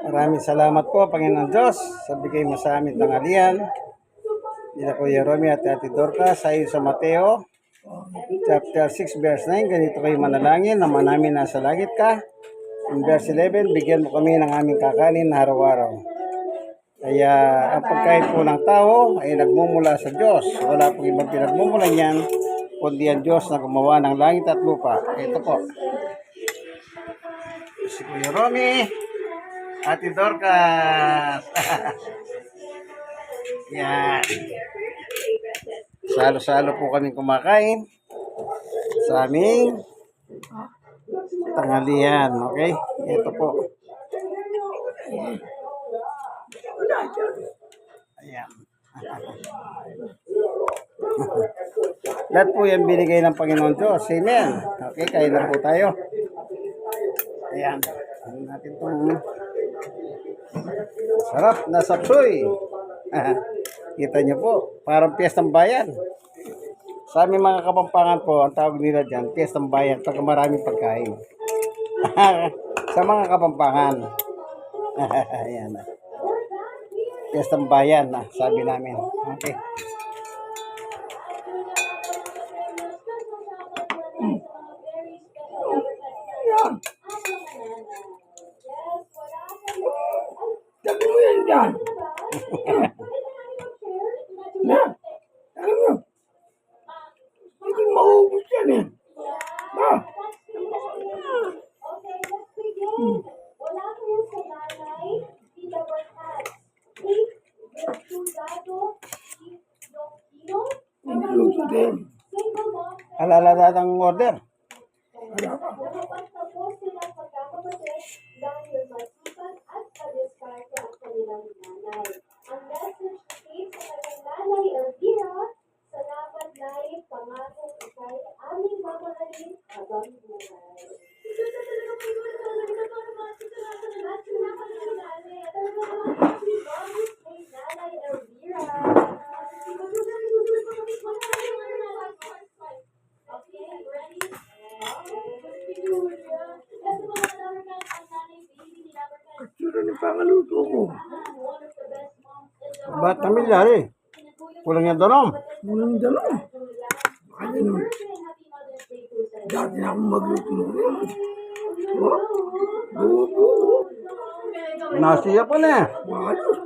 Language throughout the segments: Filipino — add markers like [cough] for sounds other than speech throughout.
Maraming salamat po, Panginoon Diyos, sa bigay mo sa amin tanghalian. Nila Kuya Romy at Ate Dorca sa iyo sa Mateo, chapter 6, verse 9. Ganito kayo manalangin, naman namin nasa langit ka. In verse 11, bigyan mo kami ng aming kakanin na araw-araw. Kaya ang pagkain po ng tao ay nagmumula sa Diyos. Wala pong ibang pinagmumula niyan, kundi ang Diyos na gumawa ng langit at lupa. Ito po. Si Kuya Romy, Ate Dorcas. [laughs] Yan. Salo-salo po kami kumakain sa aming tanghalian. Okay? Ito po. Ayan. [laughs] Lahat po yan binigay ng Panginoon Diyos. Amen. Okay, kain na po tayo. Ayan. Ano natin itong sarap na sapsoy. Kita niyo po, parang piyestang bayan. Sa aming mga kapampangan po, ang tawag nila dyan, piyestang bayan, pagka maraming pagkain. [laughs] sa mga kapampangan. [laughs] Ayan. Piyestang bayan na, sabi namin. Okay. Sabi mo yan dyan. Na, alam mo. Hindi maubos yan eh. Ma, Wala ko yung sa nanay, tita Barkat. Please, Sudado, Kino, hindi luto din. single mom, Alala ang order. Pangaluto ko. Ba't namilyar eh? Kulang yung donom. Walang dalaw. Kaya naman. Dati na akong magluto mo rin. Oh, buo buo. Nasiya pa na eh. Malos.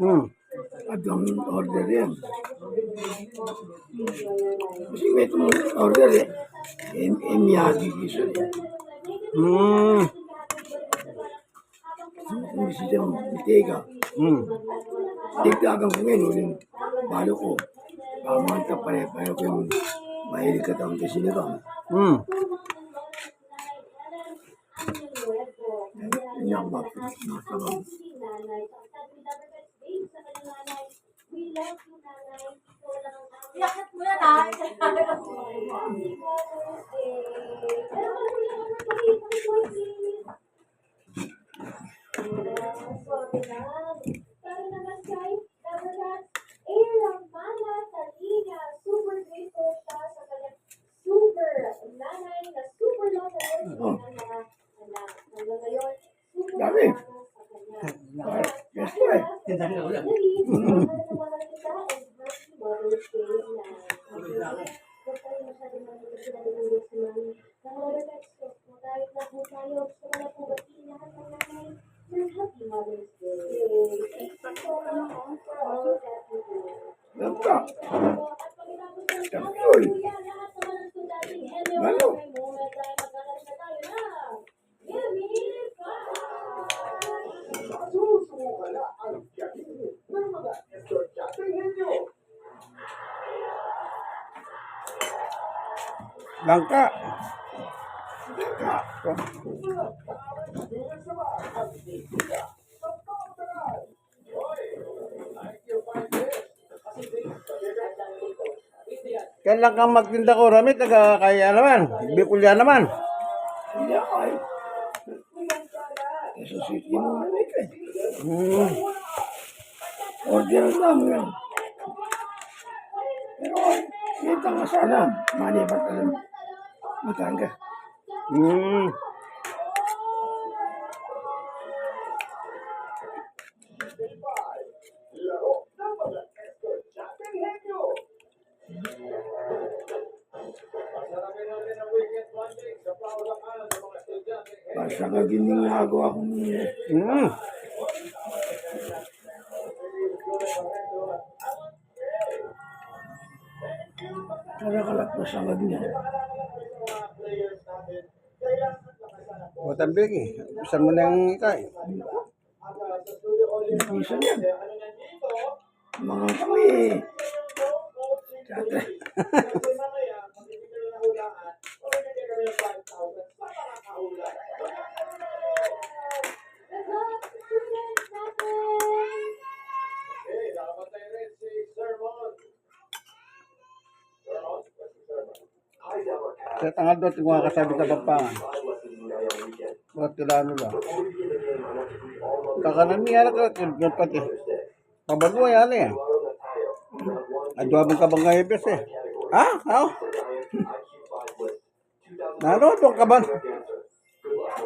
Hmm. Eh. Eh, eh eh. Hmm. Hmm. Ngayon, uling balo ko. Pamanta pare-pareho ko yung mahilig ka taong kasi nito. Hmm. Hindi ako masamang. Yakit mo yan ah. [laughs] Pero naman kay Dabagat, Aaron Mana Talina, super grateful siya sa kanyang super nanay na super love na words Oh. ng mga anak. Hanggang ngayon, super Dami. salamat sa kanya. Yes, ko eh. Ka. Kapsul. Ano? Susuko ka na ang tiyakin mo. Pero mga Langka. Kailan kang magtinda ko, Ramit? Taga kaya naman. Bikulya naman. Hindi ako. Sa city mo na eh. Hmm. Order lang yan. Pero kita nga sana, manibat alam. Matangga. Hmm. Basta nga ginagawa akong Hmm. nakakalagpas ang niya. Big eh. Saan mo na yung ikay? Mga kami. Natin! Sa tangal doon, tingwa ka sa pampangan. Bakit kilano ba? Kakanan niya na ka, yung pati. Pabalo yan eh. Adwa ka bang ngayipis eh. Ha? Ha? [laughs] Nano, doon ka ba?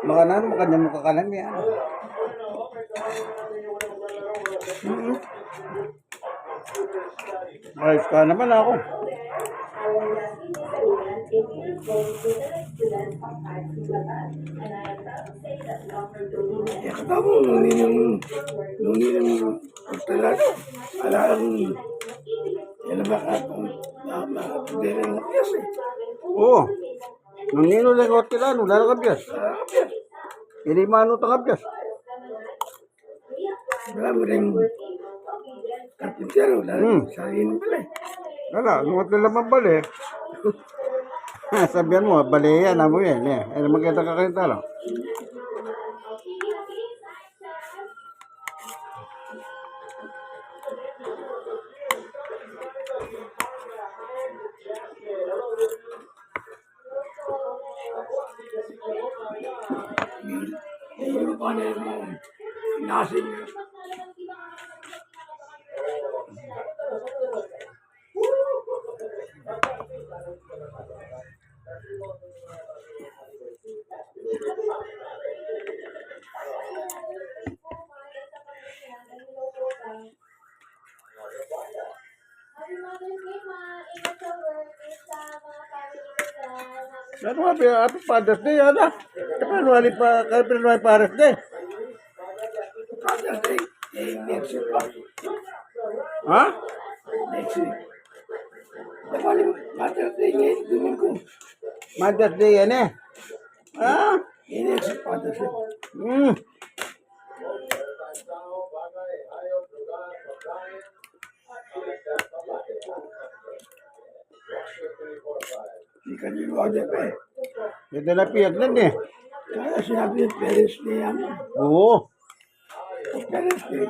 Maka nano, maka niya mukha niya. Mm-hmm. Ayos ka naman ako. Last student, 18 years old, student of arts in Bataan. And I am proud to say that offer Dolina Kaya katamo, nung ninang, nung ninang pagtalado, ala ang, yan na baka itong, makapagdera ng piyas eh. Oo. Nung nino lang ko kilano, lalo. Hindi mano ta ka biyas. Marami rin karpintero, Hmm. sa rin pala eh. Wala, nung nila mabali. [laughs] [laughs] Sabihan mo, bali yan, amo yan. Eh, eh magkita ka kayo talo. Hindi mo pa na yung nasin niya. Happy Mother's Day, Ma. Ingat sa work. Sa mga family ko dyan. Happy Ano happy, happy Father's Day, ano? Kapag wali pa, kapag wali Father's Day. Father's Day, eh, next week pa. Ha? Next week. Napali, Father's Day ngayon, Domingo. Mother's Day yan eh. Ah? Eh, next week, Father's Day. Hmm. Hindi ka niluwag pa eh. Ito na piyag nun eh. Kaya sinabi yung parents day yan. Oo. Yung parents day.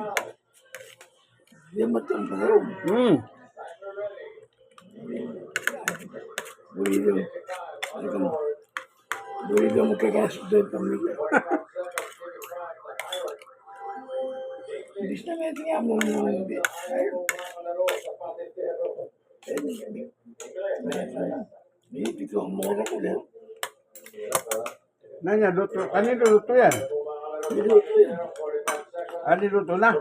Hindi matang pa rin. Hmm. Bulido. Ano ka mo? Hindi ang mura ko lang. Nanya, luto. Kanino luto yan? Niluto yan. Ano luto na?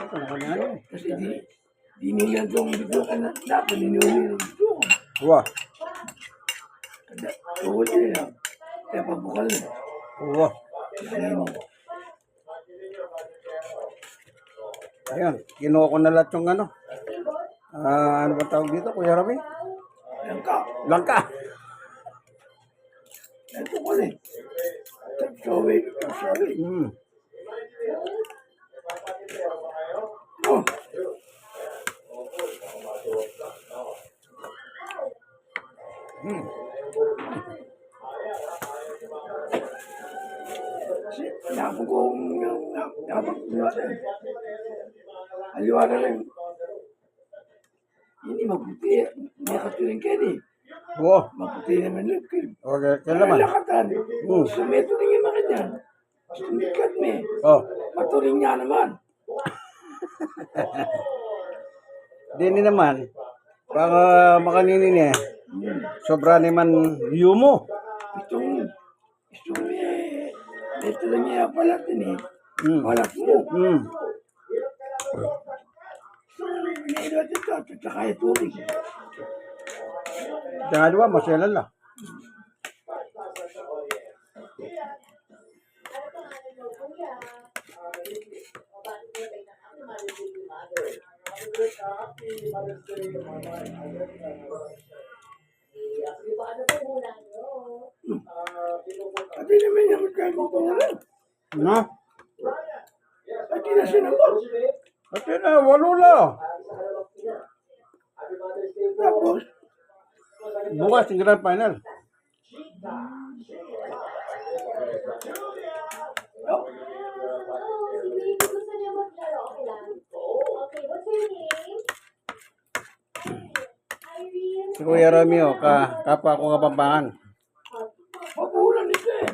Ito na kanya ano eh. Kasi di, di nila itong bito ka na. Dapat ninuli ng bito ko. Uwa. Kada, tuwod nila. Kaya pabukal na. Ayun. Ayun, kinuha ko na lahat yung ano. Ah, ano ba tawag dito, Kuya Rami? Ayan ka. Langka. Ito ko na eh. Sorry. Sorry. Hmm. Oh. Kasi napag ko napag ko natin. Aliwala rin. Hindi mabuti. Hindi katuling kayo eh. Oo. Mabuti naman lang. Okay, kailan man? Lakatan. Hmm. Sumeto rin yung mga dyan. Sumikat me. Oh, Maturing niya naman. [laughs] dini naman. Baka makaninin eh. Sobra naman yumo. Itong, itong eh, ito lang niya pala din eh. Hmm. Wala mo. Hmm. Mayroon dito at rin. Kaya diba, masela lang. Pati naman yung magkakaw ko na lang. No? Pati na sinambot. At yun na, walo lang. Tapos, Bukas yung grand final. si Kuya Romeo, ka, kapwa ko kapampangan. pabulan nito eh.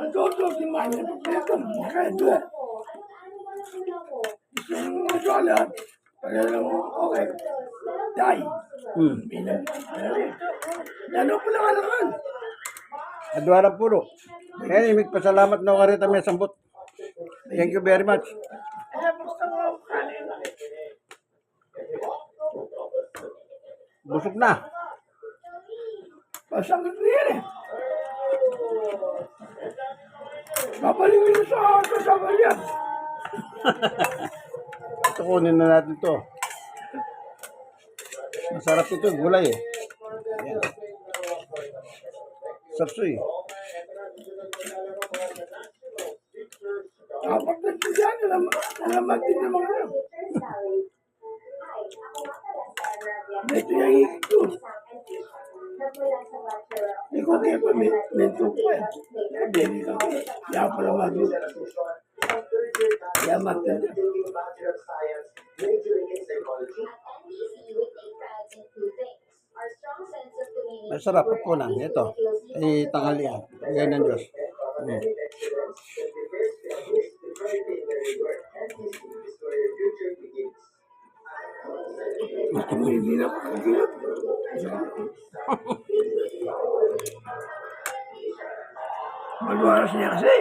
Ang toto, si Manya ang una mo? Gusto nyo mga sala, pagka lang mo, okay. Dai. Hmm. Bilang, Lalo ko lang alakan. Adwara puro. Kaya imig pasalamat na karita may sambot. Thank you very much. Busog na. Pasang ito yan eh. Nyo sa kasama yan. Ito [laughs] kunin na natin to. Masarap ito, gulay eh. Yan. Sapsoy. Dapat na ito yan, alam, din naman yan. Ito yung ko. Hindi ko kaya pa mento ko eh. Hindi ka Kaya pala mag- Kaya matanda. Masarap po lang. Ito. Ay tanghalian. Bigay ng Diyos. Hmm. Hindi na pagkakilap. Magwaras niya kasi.